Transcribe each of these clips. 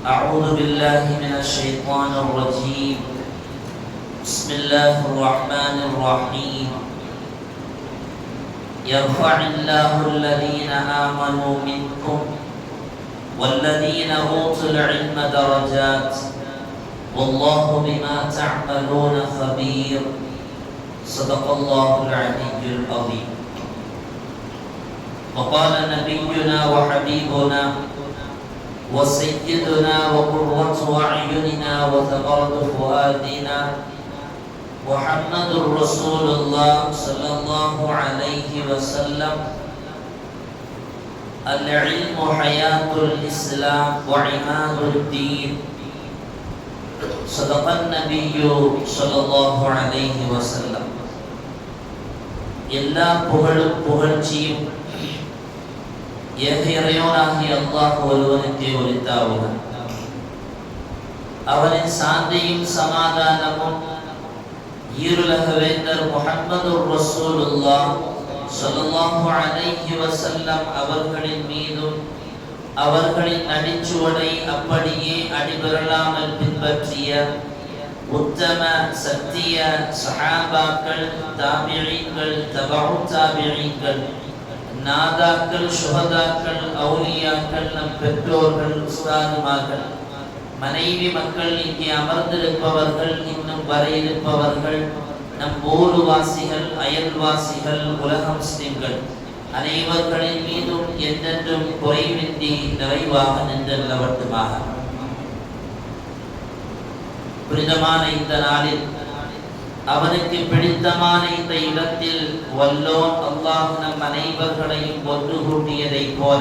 أعوذ بالله من الشيطان الرجيم. بسم الله الرحمن الرحيم. يرفع الله الذين آمنوا منكم والذين أوتوا العلم درجات والله بما تعملون خبير. صدق الله العلي العظيم. وقال نبينا وحبيبنا وسيدنا وقرة أعيننا وثمرة فؤادنا محمد رسول الله صلى الله عليه وسلم العلم حياة الإسلام وعماد الدين صدق النبي صلى الله عليه وسلم எல்லா புகழும் புகழ்ச்சியும் ஏக இறைவனாகிய அல்லாஹ் ஒருவனுக்கே உரித்தாவுக அவனின் சாந்தியும் சமாதானமும் ஈருலக வேந்தர் முகமது ரசூலுல்லா ஸல்லல்லாஹு அலைஹி வசல்லம் அவர்களின் மீதும் அவர்களின் அடிச்சுவடை அப்படியே அடிபெறலாமல் பின்பற்றிய உத்தம சத்திய சஹாபாக்கள் தாபிழீன்கள் தபு தாபிழீன்கள் நாதாக்கள் சுகதாக்கள் அவுலியாக்கள் நம் பெற்றோர்கள் உஸ்தாதுமார்கள் மனைவி மக்கள் இங்கே அமர்ந்திருப்பவர்கள் இன்னும் வர இருப்பவர்கள் நம் ஊருவாசிகள் அயல்வாசிகள் உலக முஸ்லிம்கள் அனைவர்களின் மீதும் எந்தென்றும் குறைவின்றி நிறைவாக நின்றல்லவட்டுமாக புனிதமான இந்த நாளில் அவனுக்கு பிடித்தமான இந்த இடத்தில் வல்லோன் அல்லாஹ் நம் அனைவர்களையும் ஒன்று கூட்டியதை போல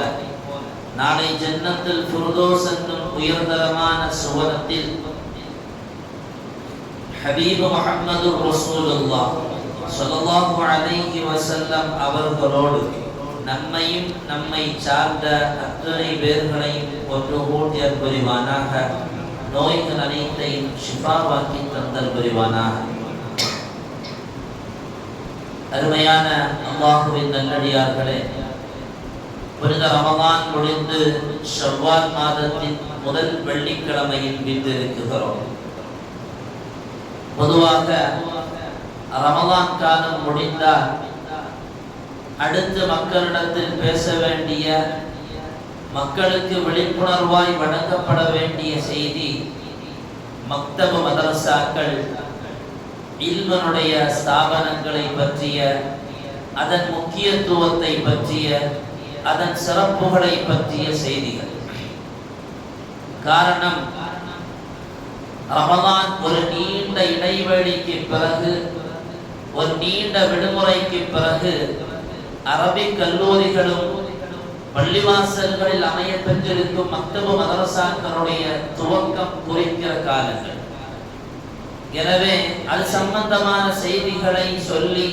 நாளை ஜன்னத்தில் புரதோஸ் என்னும் உயர்தரமான சுவனத்தில் ஹபீபு முகமது ரசூலுல்லா சொல்லல்லாஹு அலைஹி வஸல்லம் அவர்களோடு நம்மையும் நம்மை சார்ந்த அத்தனை பேர்களையும் ஒன்று கூட்டியர் புரிவானாக நோய்கள் அனைத்தையும் ஷிஃபாவாக்கி தந்தல் புரிவானாக. அருமையான அல்லாஹுவின் நல்லடியார்களே புனித ரமதான் முடிந்து செவ்வாய் மாதத்தின் முதல் வெள்ளிக்கிழமையில் வீட்டிருக்கிறோம் பொதுவாக ரமலான் காலம் முடிந்தால் அடுத்து மக்களிடத்தில் பேச வேண்டிய மக்களுக்கு விழிப்புணர்வாய் வழங்கப்பட வேண்டிய செய்தி மக்தப மதரசாக்கள் இல்மனுடைய ஸ்தாபனங்களை பற்றிய அதன் முக்கியத்துவத்தை பற்றிய அதன் சிறப்புகளை பற்றிய செய்திகள். காரணம் ரமதான் ஒரு நீண்ட இடைவெளிக்கு பிறகு ஒரு நீண்ட விடுமுறைக்கு பிறகு அரபிக் கல்லூரிகளும் பள்ளிவாசல்களில் அமைய பெற்றிருக்கும் மக்தபு மதரசாக்களுடைய துவக்கம் குறிக்கிற காலங்கள். எனவே அது சம்பந்தமான செய்திகளை சொல்லி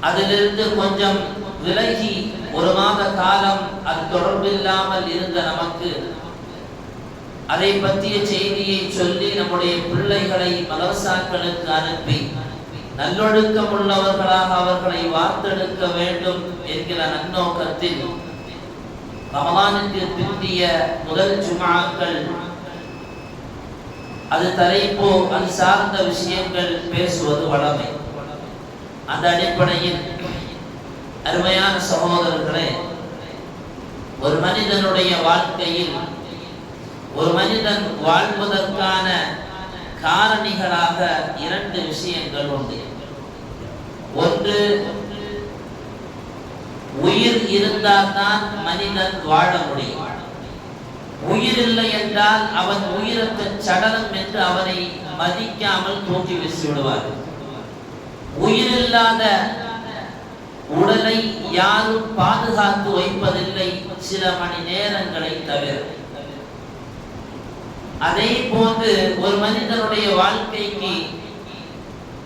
அதிலிருந்து கொஞ்சம் விலகி ஒரு மாத காலம் அது தொடர்பில்லாமல் இருந்த நமக்கு அதை பற்றிய செய்தியை சொல்லி நம்முடைய பிள்ளைகளை மதரசாக்களுக்கு அனுப்பி நல்லொழுக்கம் உள்ளவர்களாக அவர்களை வார்த்தெடுக்க வேண்டும் என்கிற நன்னோக்கத்தில் ரமலானுக்கு பிந்திய முதல் ஜுமாக்கள் அது தலைப்போ அது சார்ந்த விஷயங்கள் பேசுவது வளமை. அந்த அடிப்படையில் அருமையான சகோதரர்களே ஒரு மனிதனுடைய வாழ்க்கையில் ஒரு மனிதன் வாழ்வதற்கான காரணிகளாக இரண்டு விஷயங்கள் உண்டு. ஒன்று உயிர் இருந்தால்தான் மனிதன் வாழ முடியும். உயிர் இல்லை என்றால் அவன் உயிரற்ற சடலம் என்று அவரை மதிக்காமல் தூக்கி வீசி விடுவார். உயிரில்லாத உடலை யாரும் பாதுகாத்து வைப்பதில்லை சில மணி நேரங்களை தவிர. அதே போன்று ஒரு மனிதனுடைய வாழ்க்கைக்கு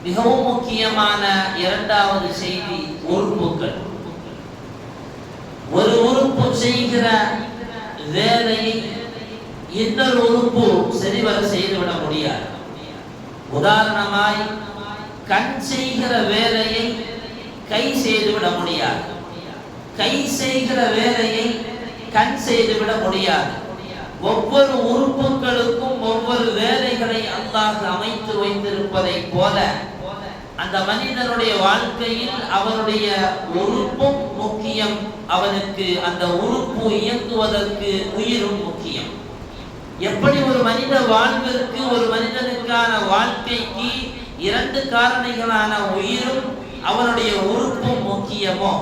மிகவும் முக்கியமான இரண்டாவது செய்தி உறுப்புகள் ஒரு உறுப்பு செய்கிற வேலையை இன்னொரு உறுப்பு சரிவர செய்துவிட முடியாது. உதாரணமாய் கண் செய்கிற வேலையை கை செய்துவிட முடியாது. கை செய்கிற வேலையை கண் செய்துவிட முடியாது. ஒவ்வொரு உறுப்புகளுக்கும் ஒவ்வொரு வேலைகளை அல்லாஹ் அமைத்து வைத்திருப்பதை போல அந்த மனிதனுடைய வாழ்க்கையில் அவனுடைய உறுப்பும் முக்கியம். அவனுக்கு அந்த உறுப்பு இயங்குவதற்கு உயிரும் முக்கியம். எப்படி ஒரு மனித வாழ்விற்கு ஒரு மனிதனுக்கான வாழ்க்கைக்கு இரண்டு காரணிகளான உயிரும் அவனுடைய உறுப்பும் முக்கியமோ?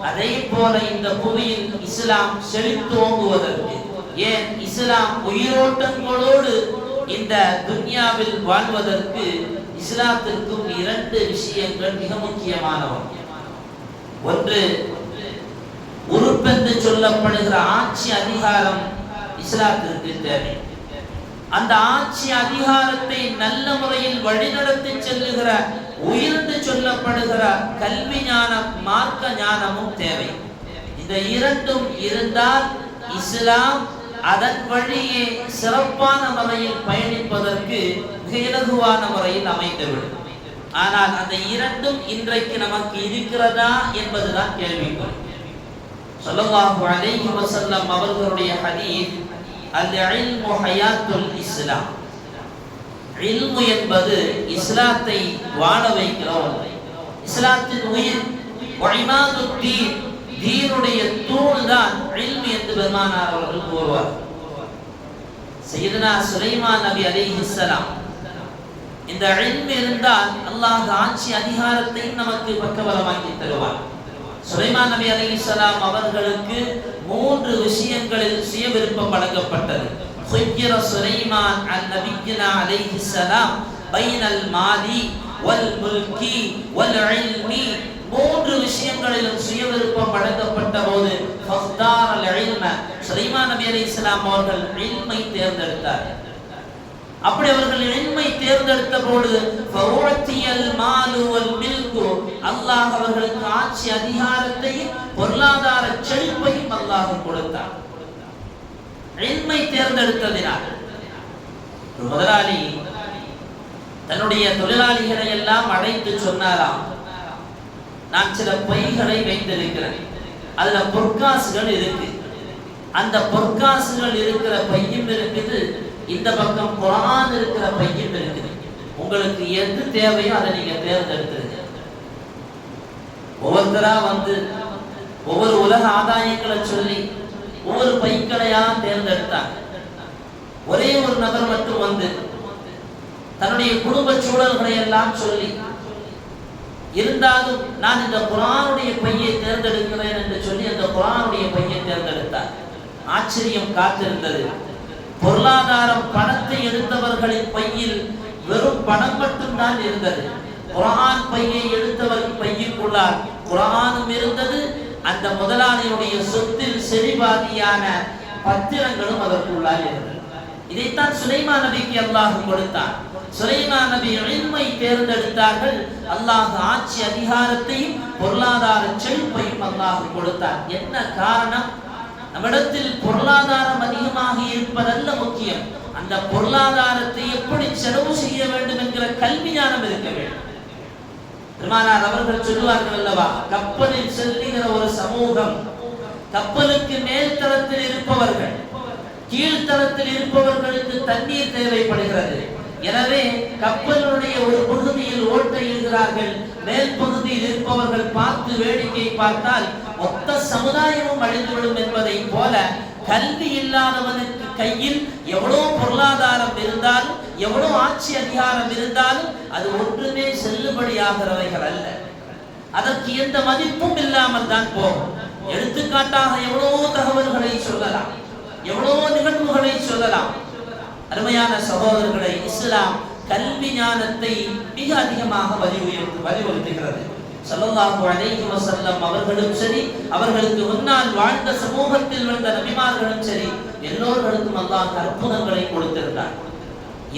அதே போல இந்த புவியில் இஸ்லாம் செழித்தோங்குவதற்கு ஏன்? இஸ்லாம் உயிரோட்டங்களோடு இந்த துன்யாவில் வாழ்வதற்கு இஸ்லாத்திற்கும் இரண்டு விஷயங்கள் மிக முக்கியமானவை. ஒன்று உறுப்பென்று சொல்லப்படுகிற ஆட்சி அதிகாரம் இஸ்லாத்திற்கு தேவை. அந்த ஆட்சி அதிகாரத்தை நல்ல முறையில் வழிநடத்தி செல்லுகிற உயர்ந்து சொல்லப்படுகிற கல்வி ஞானம் மார்க்க ஞானமும் தேவை. இந்த இரண்டும் இருந்தால் இஸ்லாம் அதன் வழியே சிறப்பான முறையில் பயணிப்பதற்கு மிக இலகுவான முறையில் அமைந்துவிடும். ஆனால் அந்த இரண்டும் இன்றைக்கு நமக்கு இருக்கிறதா என்பதுதான் கேள்விக்குறி. ஸல்லல்லாஹு அலைஹி வஸல்லம் அவர்களுடைய ஹதீஸ் அல் இல்மு ஹயாத்துல் இஸ்லாம். இல்மு என்பது இஸ்லாத்தை வாழ வைக்கிறோம். இஸ்லாத்தின் உயிர் வழிமாதுத்தீன் தீனுடைய தூண் தான் இல்மு என்று பெருமானார் அவர்கள் கூறுவார் சையதுனா சுலைமான் நபி அலைஹிஸ்ஸலாம் இந்த இல்மு இருந்தால் அல்லாஹ் ஆட்சி அதிகாரத்தையும் நமக்கு பக்கபலமாக்கி தருவார் சுலைமான் நபி அலைஹிஸ்ஸலாம் அவர்களுக்கு மூன்று விஷயங்களில் சுய விருப்பம் வழங்கப்பட்டது خير سليمان عن نبينا عليه السلام بين المال والملك والعلم போது சுலைமான் நபி அவர்கள் இல்மை தேர்ந்தெடுத்தார். அப்படி அவர்கள் இல்மை தேர்ந்தெடுத்த பொழுது அல்லாஹ் அவர்களுக்கு ஆட்சி அதிகாரத்தையும் பொருளாதார செழிப்பையும் அல்லாஹ் கொடுத்தார். இல்மை தேர்ந்தெடுத்ததினால் முதலாளி தன்னுடைய தொழிலாளிகளை எல்லாம் அழைத்து சொன்னாராம். நான் சில பைகளை வைத்திருக்கிறேன். அதுல பொற்காசுகள் இருக்கு. அந்த பொற்காசுகள் இருக்கிற பையும் இருக்குது. இந்த பக்கம் குரான் இருக்கிற பையும் இருக்குது. உங்களுக்கு எது தேவையோ அதை நீங்க தேர்ந்தெடுத்துருங்க. ஒவ்வொருத்தரா வந்து ஒவ்வொரு உலக ஆதாயங்களை சொல்லி ஒவ்வொரு பைக்களையா தேர்ந்தெடுத்தாங்க. ஒரே ஒரு நபர் மட்டும் வந்து தன்னுடைய குடும்ப சூழல்களை எல்லாம் சொல்லி இருந்தாலும் நான் இந்த குரானுடைய பையை தேர்ந்தெடுக்கிறேன் என்று சொல்லி அந்த குரானுடைய பையை தேர்ந்தெடுத்தார். ஆச்சரியம் காத்திருந்தது. பொருளாதாரம் பணத்தை எடுத்தவர்களின் பையில் வெறும் பணம் மட்டும்தான் இருந்தது. குரான் பையை எடுத்தவர் பையிற்குள்ளார் குரானும் இருந்தது. அந்த முதலாளியுடைய சொத்தில் செறிவாதியான பத்திரங்களும் அதற்குள்ளார் இருந்தது. இதைத்தான் சுலைமா நபிக்கு அல்லாஹ் கொடுத்தான். சுலைமான் நபி இல்மை தேர்ந்தெடுத்தார்கள். அல்லாஹ் ஆட்சி அதிகாரத்தையும் பொருளாதார செழிப்பையும் அல்லாஹ் கொடுத்தார். என்ன காரணம்? நம்மிடத்தில் பொருளாதாரம் அதிகமாக இருப்பதல்ல முக்கியம். அந்த பொருளாதாரத்தை எப்படி செலவு செய்ய வேண்டும் என்கிற கல்வி ஞானம் இருக்க வேண்டும். பெருமானார் அவர்கள் சொல்லுவார்கள் அல்லவா கப்பலில் செல்லுகிற ஒரு சமூகம் கப்பலுக்கு மேல் தளத்தில் இருப்பவர்கள் கீழ்த்தளத்தில் இருப்பவர்களுக்கு தண்ணீர் தேவைப்படுகிறது. எனவே கப்பலுடைய ஒரு பகுதியில் ஓட்ட எழுகிறார்கள் மேல் பகுதியில் இருப்பவர்கள் பார்த்து வேடிக்கை பார்த்தால் மொத்த சமுதாயமும் அழிந்துவிடும் என்பதை போல கல்வி இல்லாதவனுக்கு கையில் எவ்வளோ பொருளாதாரம் இருந்தாலும் எவ்வளோ ஆட்சி அதிகாரம் இருந்தாலும் அது ஒன்றுமே செல்லுபடியாகிறவைகள் அல்ல. அதற்கு எந்த மதிப்பும் இல்லாமல் தான் போகும். எடுத்துக்காட்டாக எவ்வளோ தகவல்களை சொல்லலாம் எவ்வளோ நிகழ்வுகளை சொல்லலாம். அருமையான சகோதரர்களை இஸ்லாம் கல்வி ஞானத்தை மிக அதிகமாக வலியுறுத்தி வலியுறுத்துகிறது. ஸல்லல்லாஹு அலைஹி வஸல்லம் அவர்களும் சரி அவர்களுக்கு முன்னால் வாழ்ந்த சமூகத்தில் வந்த நபிமார்களும் சரி எல்லோர்களுக்கும் அல்லாஹ் அற்புதங்களை கொடுத்திருந்தார்.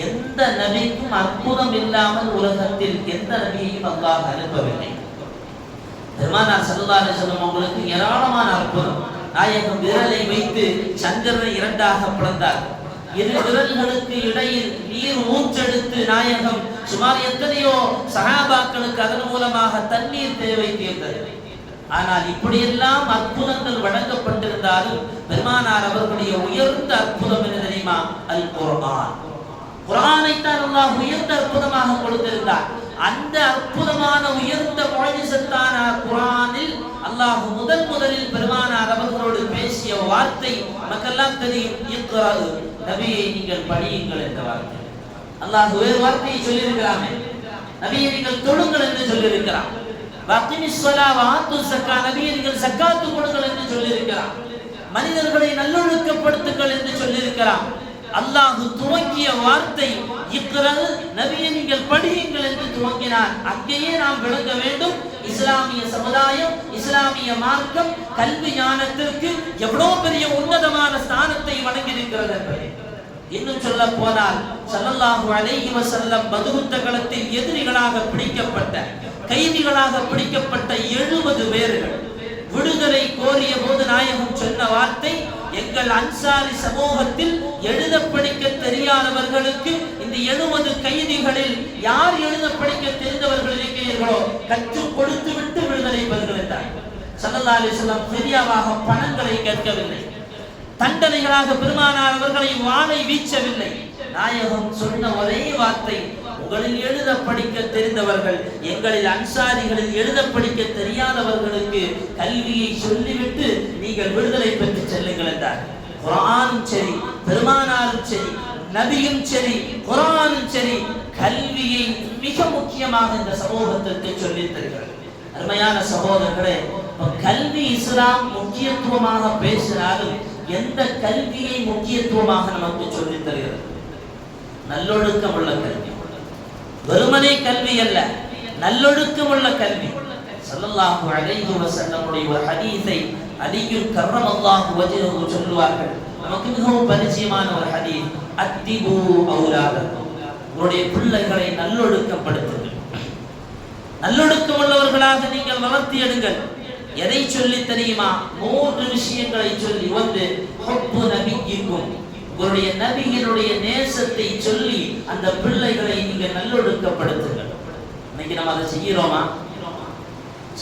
எந்த நபிக்கும் அற்புதம் இல்லாமல் உலகத்தில் எந்த நபியையும் அல்லாஹ் அனுப்பவில்லை. பெருமானார் சல்லா அலைஹி அவங்களுக்கு ஏராளமான அற்புதம். நாயகம் விரலை வைத்து சந்திரனை இரண்டாக பிளந்தார். இரு விரல்களுக்கு இடையில் நீர் ஊற்றெடுத்து நாயகம் சுமார் எத்தனையோ சகாபாக்களுக்கு அதன் மூலமாக தண்ணீர் தேவை தீர்ந்தது. ஆனால் இப்படியெல்லாம் அற்புதங்கள் வழங்கப்பட்டிருந்தாலும் பெருமானார் அவர்களுடைய உயர்ந்த அற்புதம் என்ன தெரியுமா? அல் குர்ஆன் குர்ஆனைத்தான் அல்லாஹ் உயர்ந்த அற்புதமாக கொடுத்திருந்தார். அந்த அற்புதமான உயர்ந்த முழஜிசத்தான குரானில் அல்லாஹ் முதன் முதலில் பெருமானார் அவர்களோடு பேசிய வார்த்தை நமக்கெல்லாம் தெரியும். இக்ராது நபியை நீங்கள் படியுங்கள் என்ற வார்த்தை. அல்லாஹ் வேறு வார்த்தையை சொல்லியிருக்கிறாமே நபியை நீங்கள் தொழுங்கள் என்று சொல்லியிருக்கிறான். சக்காத்து கொடுங்கள் என்று சொல்லியிருக்கிறான். மனிதர்களை நல்லொழுக்கப்படுத்துங்கள் என்று சொல்லியிருக்கிறான். அல்லாஹ் துவங்கிய வார்த்தை இக்ரல். நபியை நீங்கள் படியுங்கள் என்று துவங்கினார் அங்கேயே நாம் விளங்க வேண்டும். இஸ்லாமிய சமுதாயம் இஸ்லாமிய மார்க்கம் கல்வி ஞானத்திற்கு எவ்வளவு பெரிய உன்னதமான ஸ்தானத்தை வழங்கியிருக்கிறது என்பதை. இன்னும் சொல்ல போனால் சல்லல்லாஹு அலைஹி வஸல்லம் பதுகுத்த களத்தில் எதிரிகளாக பிடிக்கப்பட்ட கைதிகளாக பிடிக்கப்பட்ட எழுபது பேர்கள் விடுதலை கோரிய போது நாயகம் சொன்ன வார்த்தை எங்கள் அன்சாரி சமூகத்தில் எழுத படிக்க தெரியாதவர்களுக்கு இந்த எழுபது கைதிகளில் யார் எழுத படிக்க தெரிந்தவர்கள் இருக்கிறீர்களோ கற்றுக் கொடுத்து விட்டு விடுதலை பெறுகிறார் சல்லல்லா அலிஸ்லாம் பெரியாவாக பணங்களை கேட்கவில்லை. தண்டனைகளாக பெருமானார் அவர்களை வாழை வீச்சவில்லை. நாயகம் சொன்ன ஒரே வார்த்தை உங்களில் எழுத படிக்க தெரிந்தவர்கள் எங்களில் அன்சாரிகளில் எழுத படிக்க தெரியாதவர்களுக்கு கல்வியை சொல்லிவிட்டு நீங்கள் விடுதலை பெற்று செல்லுங்கள் என்றார். குரானும் சரி பெருமானாரும் சரி நபியும் சரி குரானும் சரி கல்வியை மிக முக்கியமாக இந்த சமூகத்திற்கு சொல்லித் தருகிறது. அருமையான சகோதரர்களே கல்வி இஸ்லாம் முக்கியத்துவமாக பேசினாலும் எந்த கல்வியை முக்கியத்துவமாக நமக்கு சொல்லித் தருகிறது? நல்லொழுக்கம் உள்ள கல்வி. வெறுமனே கல்வி அல்ல நல்லொழுக்கம் உள்ள கல்வி. சல்லல்லாஹு அலைஹி வஸல்லமுடைய ஒரு ஹதீஸை அலியுல் கர்ரமல்லாஹு வஜ்ஹு சொல்லுவார்கள். நமக்கு மிகவும் பரிச்சயமான ஒரு ஹதீஸ் அத்திபு அவுலாதக்கும் உங்களுடைய பிள்ளைகளை நல்லொழுக்கப்படுத்துங்கள். நல்லொழுக்கம் உள்ளவர்களாக நீங்கள் வளர்த்தி எடுங்கள். எதை சொல்லி தெரியுமா? மூன்று விஷயங்களை சொல்லி ஒன்று ஹொப்பு நபிக்கும். உங்களுடைய நபியினுடைய நேசத்தை சொல்லி அந்த பிள்ளைகளை நீங்க நல்லொழுக்கப்படுத்துங்கள். இன்னைக்கு நம்ம அதை செய்கிறோமா?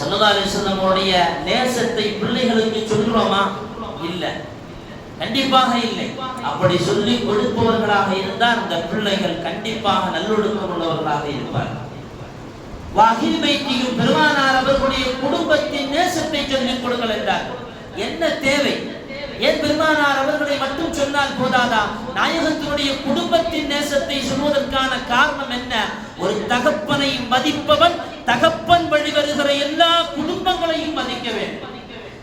சல்லதாலேஸ்வரனுடைய நேசத்தை பிள்ளைகளுக்கு சொல்றோமா இல்லை. கண்டிப்பாக இல்லை. அப்படி சொல்லி கொடுப்பவர்களாக இருந்தால் அந்த பிள்ளைகள் கண்டிப்பாக நல்லொழுக்கம் உள்ளவர்களாக இருப்பார்கள். வாகில் பெருமானார் அவர்களுடைய குடும்பத்தின் நேசத்தை சொல்லிக் கொடுங்கள் என்றார். என்ன தேவை? ஏன் பெருமானார் அவர்களை மட்டும் சொன்னால் போதாதா? நாயகத்தினுடைய குடும்பத்தின் நேசத்தை சொல்வதற்கான காரணம் என்ன? ஒரு தகப்பனை மதிப்பவன் தகப்பன் வழி வருகிற எல்லா குடும்பங்களையும் மதிக்க வேண்டும்.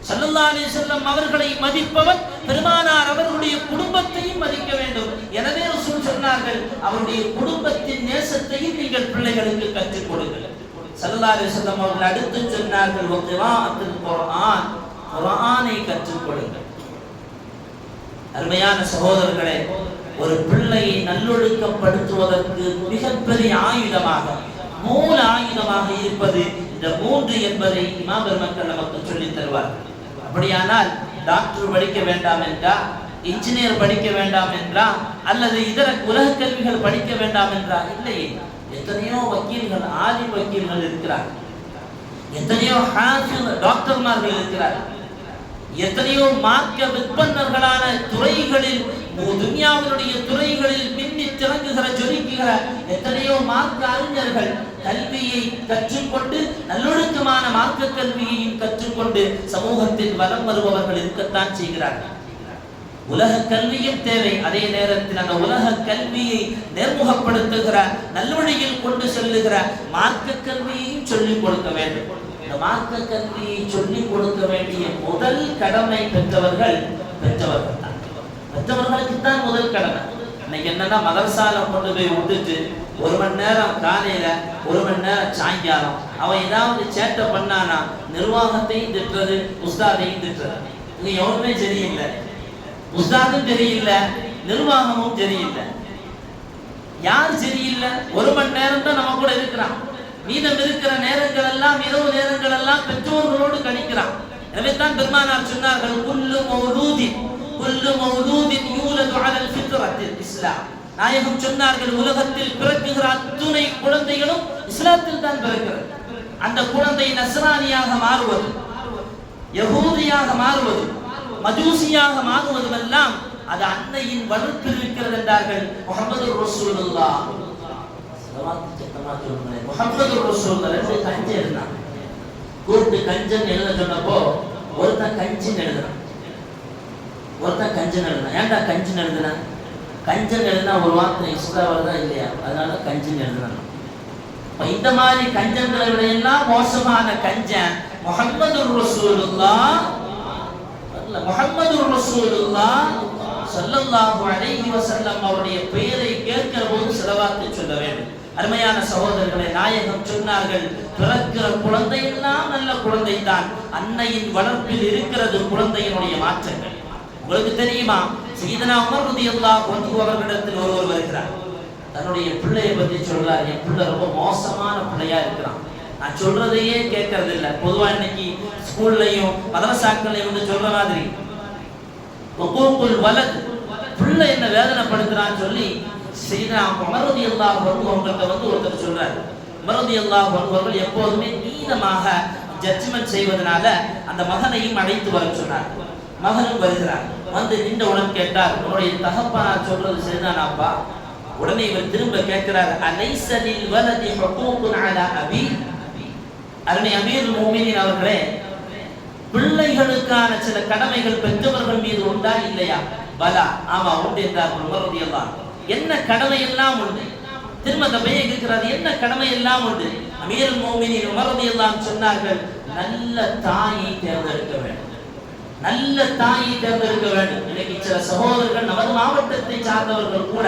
சல்லல்லாலே செல்லம் அவர்களை மதிப்பவன் பெருமானார் அவர்களுடைய குடும்பத்தையும் மதிக்க வேண்டும். எனவே ரசூல் சொன்னார்கள் அவருடைய குடும்பத்தின் நேசத்தையும் நீங்கள் பிள்ளைகளுக்கு கற்றுக் கொடுங்கள். சல்லல்லாலே செல்லம் அவர்கள் அடுத்து சொன்னார்கள் வக்ராஅத்துல் குர்ஆன் குர்ஆனை கற்றுக் கொடுங்கள். அருமையான சகோதரர்களே ஒரு பிள்ளையை நல்லொழுக்கப்படுத்துவதற்கு மிகப்பெரிய ஆயுதமாக மூல ஆயுதமாக இருப்பது இந்த மூன்று என்பதை இமாபெருமக்கள் நமக்கு சொல்லித் தருவார்கள். அப்படியானால் டாக்டர் படிக்க வேண்டாம் என்றா இன்ஜினியர் படிக்க வேண்டாம் என்றா அல்லது இதர உலக கல்விகள் படிக்க வேண்டாம் என்றா? இல்லையே. எத்தனையோ வக்கீல்கள் ஆதி வக்கீல்கள் இருக்கிறார் எத்தனையோ டாக்டர்மார்கள் இருக்கிறார் எத்தனையோ மார்க்க விற்பனர்களான துறைகளில் துன்யாவினுடைய துறைகளில் பின்னி திறங்குகிற ஜொலிக்குகிற எத்தனையோ மார்க்க அறிஞர்கள் கல்வியை கற்றுக்கொண்டு நல்லொழுக்கமான மார்க்க கல்வியையும் கற்றுக்கொண்டு சமூகத்தில் வலம் வருபவர்கள் இருக்கத்தான் செய்கிறார்கள். உலக கல்வியும் தேவை அதே நேரத்தில் அந்த உலக கல்வியை நேர்முகப்படுத்துகிற நல்வழியில் கொண்டு செல்லுகிற மார்க்க கல்வியையும் சொல்லிக் கொடுக்க வேண்டும். இந்த மார்க்க கல்வியை சொல்லிக் கொடுக்க வேண்டிய முதல் கடமை பெற்றவர்கள் பெற்றவர்கள் தான். மற்றவர்களுக்கு தான் முதல் கடமை. இன்னைக்கு என்னன்னா மதரசால கொண்டு போய் விட்டுட்டு ஒரு மணி நேரம் காலையில ஒரு மணி நேரம் சாயங்காலம் அவன் ஏதாவது சேட்டை பண்ணானா நிர்வாகத்தையும் திட்டுறது உஸ்தாதையும் திட்டுறது. இங்க எவனுமே சரியில்லை. உஸ்தாதும் சரியில்லை நிர்வாகமும் சரியில்லை. யார் சரியில்லை? ஒரு மணி நேரம் தான் நம்ம கூட இருக்கிறான். மீதம் இருக்கிற நேரங்கள் எல்லாம் இரவு நேரங்கள் எல்லாம் பெற்றோர்களோடு கணிக்கிறான். எனவே தான் பெருமானார் சொன்னார்கள் குல்லு ஊதி குல்லு மௌலூதின் யூலது அலல் ஃபித்ரத்தில் இஸ்லாம் நாயகம் சொன்னார்கள் உலகத்தில் பிறக்குகிற அத்துணை குழந்தைகளும் இஸ்லாத்தில் தான் பிறக்கிறது அந்த குழந்தை நஸ்ரானியாக மாறுவது யகூதியாக மாறுவது மஜூசியாக மாறுவதுமெல்லாம் அது அன்னையின் வலுப்பில் இருக்கிறது என்றார்கள் முகமது ரசூலுல்லா முகமது ரசூல்லா ரெண்டு கஞ்சி எழுதினான் கூட்டு கஞ்சன் எழுத சொன்னப்போ ஒருத்தன் கஞ்சின்னு எழுதுனான் ஒருத்தன் கஞ்சன் எழுதுனா ஏன்டா கஞ்சன் எழுதுனான் கஞ்சன் எழுதுனா ஒரு வார்த்தை எக்ஸ்ட்ரா வருதா இல்லையா? அதனால கஞ்சன் எழுதுனா இப்போ இந்த மாதிரி கஞ்சன்களை விட எல்லாம் மோசமான கஞ்சன் முகமது ரசூலுல்லா முகமது ரசூலுல்லா சல்லல்லாஹு அலைஹி வஸல்லம் அவருடைய பெயரை கேட்கிற போது செலவாத்து சொல்ல வேண்டும். அருமையான சகோதரர்களை நாயகம் சொன்னார்கள் பிறக்கிற குழந்தை எல்லாம் நல்ல குழந்தை தான் அன்னையின் வளர்ப்பில் இருக்கிறது குழந்தையினுடைய மாற்றங்கள். உங்களுக்கு தெரியுமா? சீதனா உமர் ரலியல்லாஹு கொண்டு அவர்களிடத்தில் ஒருவர் வருகிறார். தன்னுடைய பிள்ளையை பற்றி சொல்றார். என் பிள்ளை ரொம்ப மோசமான பிள்ளையா இருக்கிறான். நான் சொல்றதையே கேட்கறது இல்லை பொதுவா இன்னைக்கு ஸ்கூல்லையும் மதரசாக்கள்லையும் வந்து சொல்ற மாதிரி ஒவ்வொரு வலது. பிள்ளை என்ன வேதனைப்படுத்துறான்னு சொல்லி செய்தா மருதி அல்லாஹ் அவங்கள்ட்ட வந்து ஒருத்தர் சொல்றாரு. மருதி அல்லாஹ் வருபவர்கள் எப்போதுமே நீதமாக ஜட்ஜ்மெண்ட் செய்வதனால அந்த மகனையும் அழைத்து வர சொன்னார் மகனும் வருகிறார். வந்து நின்றவுடன் கேட்டார் உன்னுடைய தகப்பனார் சொல்றது சரிதானாப்பா? உடனே இவர் திரும்ப கேட்கிறார் அலைசலில் வலதி ஹுகூகுன் அலா அபி? அருணை அமீர் மோமினின் அவர்களே பிள்ளைகளுக்கான சில கடமைகள் பெற்றவர்கள் மீது உண்டா இல்லையா? பலா ஆமா உண்டு என்றார் உமருடைய என்ன கடமை எல்லாம் உண்டு? திரும்ப அந்த பையன் கேட்கிறார் என்ன கடமை எல்லாம் உண்டு அமீர் மோமினின் உமரதி எல்லாம் சொன்னார்கள் நல்ல தாயை தேர்ந்தெடுக்க வேண்டும். நல்ல தாயை தேர்ந்தெடுக்க வேண்டும். இன்னைக்கு சில சகோதரர்கள் நமது மாவட்டத்தை சார்ந்தவர்கள் கூட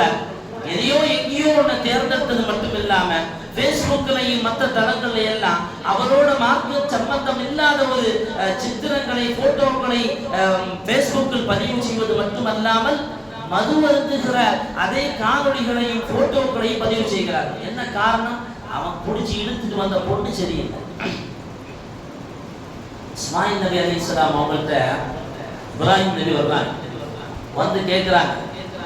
எதையோ எங்கேயோ ஒன்று தேர்ந்தெடுத்தது மட்டும் இல்லாம பேஸ்புக்லையும் மற்ற தளங்கள்ல எல்லாம் அவரோட மார்க்க சம்பந்தம் இல்லாத ஒரு சித்திரங்களை போட்டோக்களை பேஸ்புக்கில் பதிவு செய்வது மட்டுமல்லாமல் மது வருந்துகிற அதே காணொலிகளையும் போட்டோக்களையும் பதிவு செய்கிறார். என்ன காரணம்? அவன் பிடிச்சி இழுத்துட்டு வந்த பொண்ணு சரியில்லை. இஸ்மாயில் நபி அலி இஸ்லாம் அவங்கள்ட்ட இப்ராஹிம் நபி வருவாங்க. வந்து கேட்குறாங்க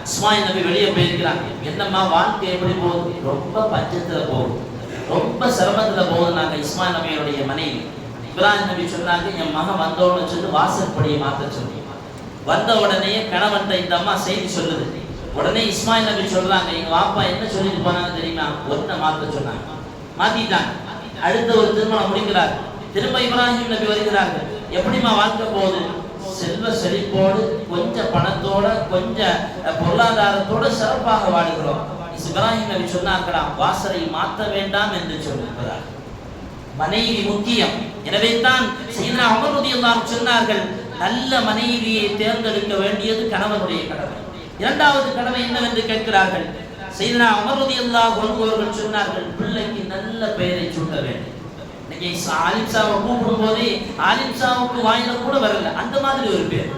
இஸ்மாயில் நபி வெளியே போயிருக்கிறாங்க. என்னம்மா வாழ்க்கை எப்படி போகுது? ரொம்ப பஞ்சத்தில் போகுது. ரொம்ப சிரமத்தில் போகுது நாங்கள் இஸ்மாயில் நபியுடைய மனைவி. இப்ராஹிம் நபி சொன்னாங்க என் மகன் வந்தோன்னு சொல்லி வாசற்படியை மாத்த சொல்லி. வந்த உடனே கணவன்ட்ட இந்த அம்மா செய்தி சொல்லுது. உடனே இஸ்மாயில் நபி சொல்றாங்க எங்க வாப்பா என்ன சொல்லிட்டு போனாங்க தெரியுமா? ஒன்றை மாற்ற சொன்னாங்க மாத்திட்டாங்க அடுத்த ஒரு திருமணம் முடிக்கிறார். திரும்ப இப்ராஹிம் நபி வருகிறாங்க. எப்படிம்மா வாழ்க்கை போகுது? செல்வ செழிப்போடு கொஞ்சம் பணத்தோட கொஞ்சம் பொருளாதாரத்தோட சிறப்பாக வாழுகிறோம். இப்ராஹிம் நபி சொன்னார்களாம் வாசலை மாற்ற வேண்டாம் என்று சொல்லியிருக்கிறார். மனைவி முக்கியம். எனவே தான் சீனா அமருதியெல்லாம் சொன்னார்கள் நல்ல மனைவியை தேர்ந்தெடுக்க வேண்டியது கணவனுடைய கடமை. இரண்டாவது கடமை என்னவென்று கேட்கிறார்கள்? செய்தனா அமருதியெல்லாம் கொள்பவர்கள் சொன்னார்கள் பிள்ளைக்கு நல்ல பெயரை சூட்ட வேண்டும் இன்னைக்கு ஆலிம் சாவை கூப்பிடும் போது ஆலிம் சாவுக்கு வாயில கூட வரல. அந்த மாதிரி ஒரு பேர்.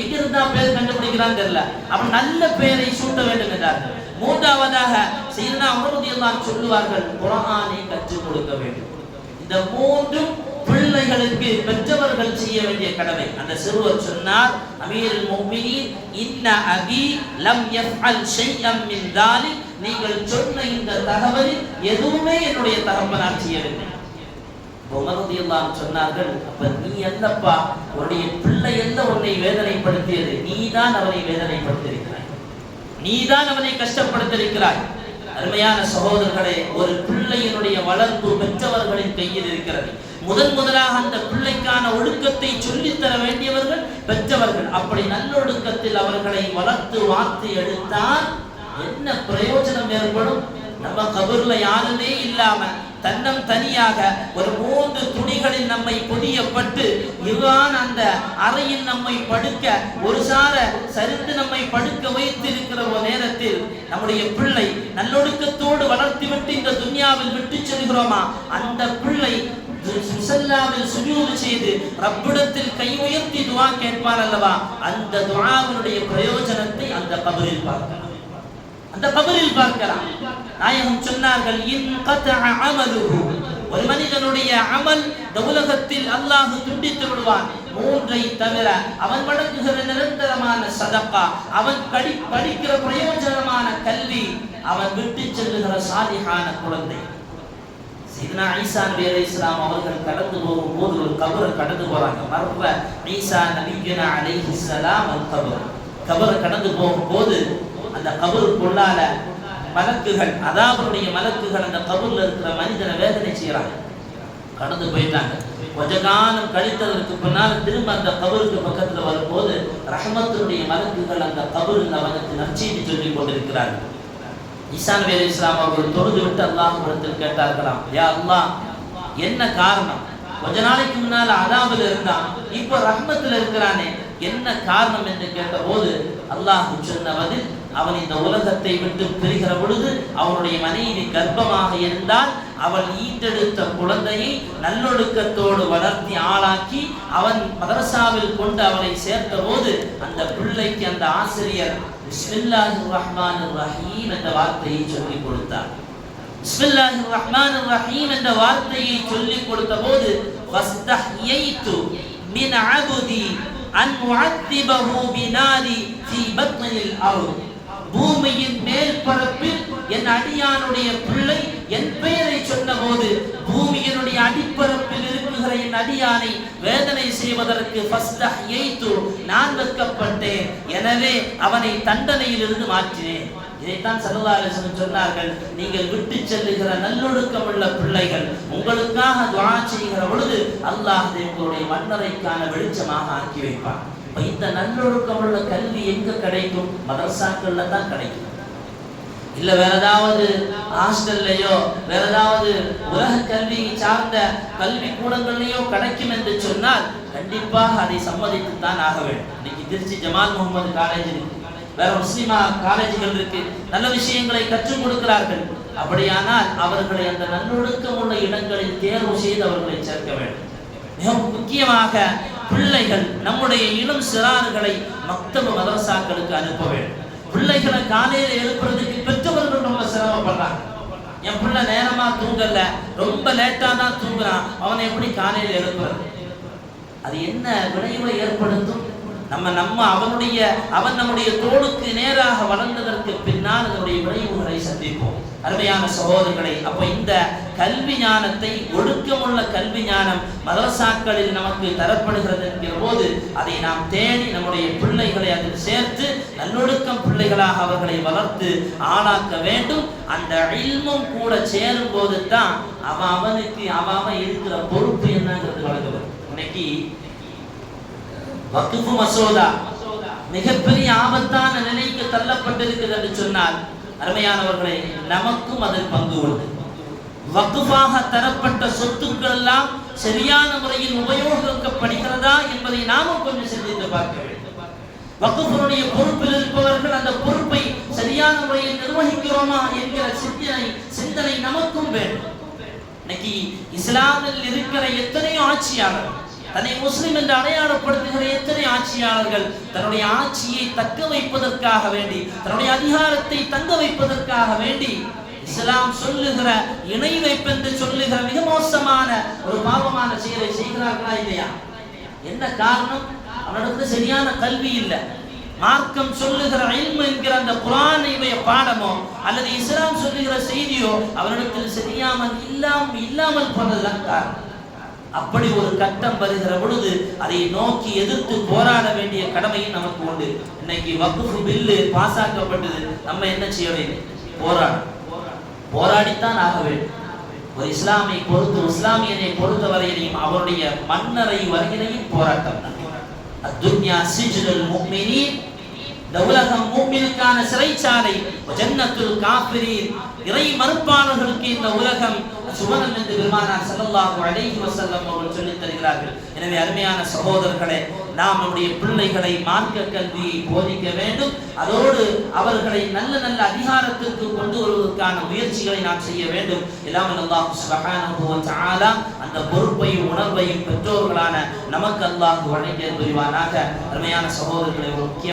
எங்க இருந்தா பேர் கண்டுபிடிக்கிறான்னு தெரியல. அவன் நல்ல பெயரை சூட்ட வேண்டும் என்றார்கள் மூன்றாவதாக சீனா அமருதியெல்லாம் சொல்லுவார்கள் குரானை கற்றுக் கொடுக்க வேண்டும். இந்த மூன்றும் பிள்ளைகளுக்கு பெற்றவர்கள் செய்ய வேண்டிய கடமை. அந்த சிறுவர் சொன்னார் அமீர் முஹ்மினி இன்ன அபி லம் யஃஅல் ஷைஅம் மின் தாலி நீங்கள் சொன்ன இந்த தகவலில் எதுவுமே என்னுடைய தகப்பனார் செய்யவில்லை. உமரதியெல்லாம் சொன்னார்கள் அப்ப நீ என்னப்பா உன்னுடைய பிள்ளை என்ன உன்னை வேதனைப்படுத்தியது. நீதான் அவனை வேதனைப்படுத்தியிருக்கிறாய். நீதான் அவனை கஷ்டப்படுத்தியிருக்கிறாய். அருமையான சகோதரர்களே ஒரு பிள்ளையினுடைய வளர்ப்பு பெற்றவர்களின் கையில் இருக்கிறது. முதன் முதலாக அந்த பிள்ளைக்கான ஒழுக்கத்தை சொல்லித்தர வேண்டியவர்கள் பெற்றவர்கள். அப்படி நல்லொழுக்கத்தில் அவர்களை வளர்த்து வார்த்து எடுத்தால் என்ன பிரயோஜனம் ஏற்படும்? நம்ம கபூர்ல யாருமே இல்லாம தன்னம் தனியாக ஒரு மூன்று துணிகளில் நம்மை பொதியப்பட்டு இவ்வான் அந்த அறையில் நம்மை படுக்க ஒரு சார சரிந்து நம்மை படுக்க வைத்திருக்கிற ஒரு நேரத்தில் நம்முடைய பிள்ளை நல்லொழுக்கத்தோடு வளர்த்துவிட்டு இந்த துன்யாவில் விட்டு செல்கிறோமா? அந்த பிள்ளை முசல்லாவில் சுஜூது செய்து ரப்பிடத்தில் கை உயர்த்தி துவா கேட்பார் அல்லவா? அந்த துவாவினுடைய பிரயோஜனத்தை அந்த கபரில் பார்க்கலாம். அந்த கபரில் பார்க்கலாம். நாயகம் சொன்னார்கள் இன் ஒரு மனிதனுடைய அமல் இந்த உலகத்தில் அல்லாஹ் துண்டித்து விடுவான். மூன்றை தவிர அவன் வழங்குகிற நிரந்தரமான சதப்பா அவன் கடி படிக்கிற பிரயோஜனமான கல்வி அவன் விட்டு செல்லுகிற சாதிகான குழந்தை. சீதனா ஈசா நபி இஸ்லாம் அவர்கள் கடந்து போகும்போது ஒரு கபரை கடந்து போறாங்க. மர்ற ஈசா நபிகனா அலைஹி ஸலாம் அல் கபர். கபரை கடந்து போகும்போது அந்த கபருக்குள்ளால மலக்குகள் அதாபருடைய மலக்குகள் அந்த கபூர்ல இருக்கிற மனிதனை வேதனை செய்யறாங்க கடந்து போயிட்டாங்க. கொஞ்ச காலம் கழித்ததற்கு பின்னால் திரும்ப அந்த கபருக்கு பக்கத்துல வரும்போது ரஹமத்துடைய மலக்குகள் அந்த கபரில் அவனுக்கு நற்செய்தி சொல்லிக் கொண்டிருக்கிறார்கள். ஈசா வேலை இஸ்லாம் அவர்கள் தொழுது விட்டு அல்லாஹ் கேட்டார்களாம் யா அல்லாஹ் என்ன காரணம்? கொஞ்ச நாளைக்கு முன்னால அதாபில் இருந்தான் இப்போ ரஹ்மத்தில் இருக்கிறானே என்ன காரணம்? என்று கேட்டபோது அல்லாஹ் சொன்ன பதில் அவன் இந்த உலகத்தை விட்டு பிரிகிற பொழுது அவனுடைய மனைவி கர்ப்பமாக இருந்தால் அவள் ஈட்டெடுத்த குழந்தையை நல்லொழுக்கத்தோடு வளர்த்தி ஆளாக்கி அவன் மதரசாவில் கொண்டு அவளை சேர்த்த போது அந்த பிள்ளைக்கு அந்த ஆசிரியர் பிஸ்மில்லாஹிர் ரஹ்மான் ரஹீம் என்ற வார்த்தையை சொல்லிக் கொடுத்தார். பிஸ்மில்லாஹிர் ரஹீம் என்ற வார்த்தையை சொல்லிக் கொடுத்த போது ஃபஸ்தஹ்யைது மின் அபுதி அன் உஅத்திபஹு பினாரி ஃபீ பத்னில் அர்த். பூமியின் மேல் பரப்பில் என் அடியானுடைய பிள்ளை என் பெயரை சொன்னபோது பூமியினுடைய அடிப்பரப்பில் இருக்குகிற என் அடியானை வேதனை செய்வதற்கு நான் வெட்கப்பட்டேன். எனவே அவனை தண்டனையில் இருந்து மாற்றினேன். இதைத்தான் சரதாரசன் சொன்னார்கள் நீங்கள் விட்டு செல்லுகிற நல்லொழுக்கம் உள்ள பிள்ளைகள் உங்களுக்காக துவா செய்கிற பொழுது அல்லாஹ் உங்களுடைய மன்னரைக்கான வெளிச்சமாக ஆக்கி வைப்பான். இந்த நல்லொழுக்கம் உள்ள கல்வி எங்க கிடைக்கும்? மதரசாக்கள்ல தான் கிடைக்கும். இல்ல வேற ஏதாவது ஹாஸ்டல்லையோ வேற ஏதாவது உலக கல்வி சார்ந்த கல்வி கூடங்கள்லயோ கிடைக்கும் என்று சொன்னால் கண்டிப்பாக அதை சம்மதித்து தான் ஆக வேண்டும். இன்னைக்கு திருச்சி ஜமால் முகமது காலேஜ் இருக்கு வேற முஸ்லிமா காலேஜுகள் இருக்கு. நல்ல விஷயங்களை கற்றுக் கொடுக்கிறார்கள். அப்படியானால் அவர்களை அந்த நல்லொழுக்கம் உள்ள இடங்களில் தேர்வு செய்து அவர்களை சேர்க்க வேண்டும். மிக முக்கியமாக பிள்ளைகள் நம்முடைய இளம் சிறார்களை மக்தப மதரசாக்களுக்கு அனுப்ப வேண்டும். பிள்ளைகளை காலையில எழுப்புறதுக்கு பெற்றவர்கள் ரொம்ப சிரமப்படுறாங்க. என் பிள்ளை நேரமா தூங்கல ரொம்ப லேட்டா தான் தூங்குறான். அவனை எப்படி காலையில எழுப்புறது? அது என்ன விளைவை ஏற்படுத்தும்? நம்ம நம்ம அவனுடைய அவன் நம்முடைய தோளுக்கு நேராக வளர்ந்ததற்கு பின்னால் அதனுடைய விளைவுகளை சந்திப்போம். அருமையான சகோதரர்களை அப்போ இந்த கல்வி ஞானத்தை ஒழுக்கமுள்ள கல்வி ஞானம் மதரசாக்களில் நமக்கு தரப்படுகிறது என்கிற போது அதை நாம் தேடி நம்முடைய பிள்ளைகளை அதில் சேர்த்து நல்லொழுக்கம் பிள்ளைகளாக அவர்களை வளர்த்து ஆளாக்க வேண்டும். அந்த இல்மும் கூட சேரும் போது தான் அவன் அவனுக்கு அவன் அவன் இருக்கிற பொறுப்பு என்னங்கிறது வழங்குவது இன்னைக்கு வக்குஃபு மசோதா. மிகப்பெரிய ஆபத்தான நிலைக்கு தள்ளப்பட்டிருக்கிறது என்று சொன்னால் அருமையானவர்களே நமக்கும் அதில் பங்கு உண்டு. வக்குஃபாக தரப்பட்ட சொத்துக்கள் எல்லாம் சரியான முறையில் உபயோகிக்கப்படுகிறதா என்பதை நாமும் கொஞ்சம் சிந்தித்து பார்க்க வேண்டும். வக்குஃபனுடைய பொறுப்பில் இருப்பவர்கள் அந்த பொறுப்பை சரியான முறையில் நிர்வகிக்கிறோமா என்கிற சிந்தனை சிந்தனை நமக்கும் வேண்டும். இன்னைக்கு இஸ்லாமில் இருக்கிற எத்தனையோ ஆட்சியாளர்கள் தன்னை முஸ்லிம் என்று அடையாளப்படுத்துகிற எத்தனை ஆட்சியாளர்கள் தன்னுடைய ஆட்சியை தக்க வைப்பதற்காக வேண்டி தன்னுடைய அதிகாரத்தை தங்க வைப்பதற்காக வேண்டி இஸ்லாம் சொல்லுகிற இணை வைப்பென்று சொல்லுகிற மிக மோசமான ஒரு பாவமான செயலை செய்கிறார்களா இல்லையா? என்ன காரணம்? அவனிடத்துல சரியான கல்வி இல்லை. மார்க்கம் சொல்லுகிற இல்மு என்கிற அந்த குரானுடைய பாடமோ அல்லது இஸ்லாம் சொல்லுகிற செய்தியோ அவனிடத்தில் சரியாமல் இல்லாமல் இல்லாமல் போனதுதான் காரணம். அப்படி ஒரு கட்டம் வருகிற பொழுது அதை நோக்கி எதிர்த்து போராட வேண்டிய கடமையும் நமக்கு உண்டு. இன்னைக்கு வகுப்பு பில்லு பாசாக்கப்பட்டது. நம்ம என்ன செய்ய வேண்டும்? போராடும் போராடித்தான் ஆக வேண்டும். ஒரு இஸ்லாமை பொறுத்து இஸ்லாமியனை பொறுத்தவரையிலையும் அவருடைய மன்னரை வரையிலையும் போராட்டம். தான் அத்துன்யா சிஜ்னுல் முஃமினீன் இந்த உலகம் மூமினுக்கான சிறைச்சாலை. ஜன்னத்துல் காப்பிரி இறை மறுப்பாளர்களுக்கு இந்த உலகம் சுவனம் என்று பெருமானார் ஸல்லல்லாஹு அலைஹி வசல்லம் அவர்கள் சொல்லித் தருகிறார்கள். எனவே அருமையான சகோதரர்களே நாம் நம்முடைய பிள்ளைகளை மார்க்க கல்வியை போதிக்க வேண்டும். அதோடு அவர்களை நல்ல நல்ல அதிகாரத்திற்கு கொண்டு வருவதற்கான முயற்சிகளை நாம் செய்ய வேண்டும். எல்லாம் அல்லாஹ் அந்த பொறுப்பையும் உணர்வையும் பெற்றோர்களான நமக்கு அல்லாஹ் வழங்கிய புரிவானாக. அருமையான சகோதரர்களை ஒரு முக்கிய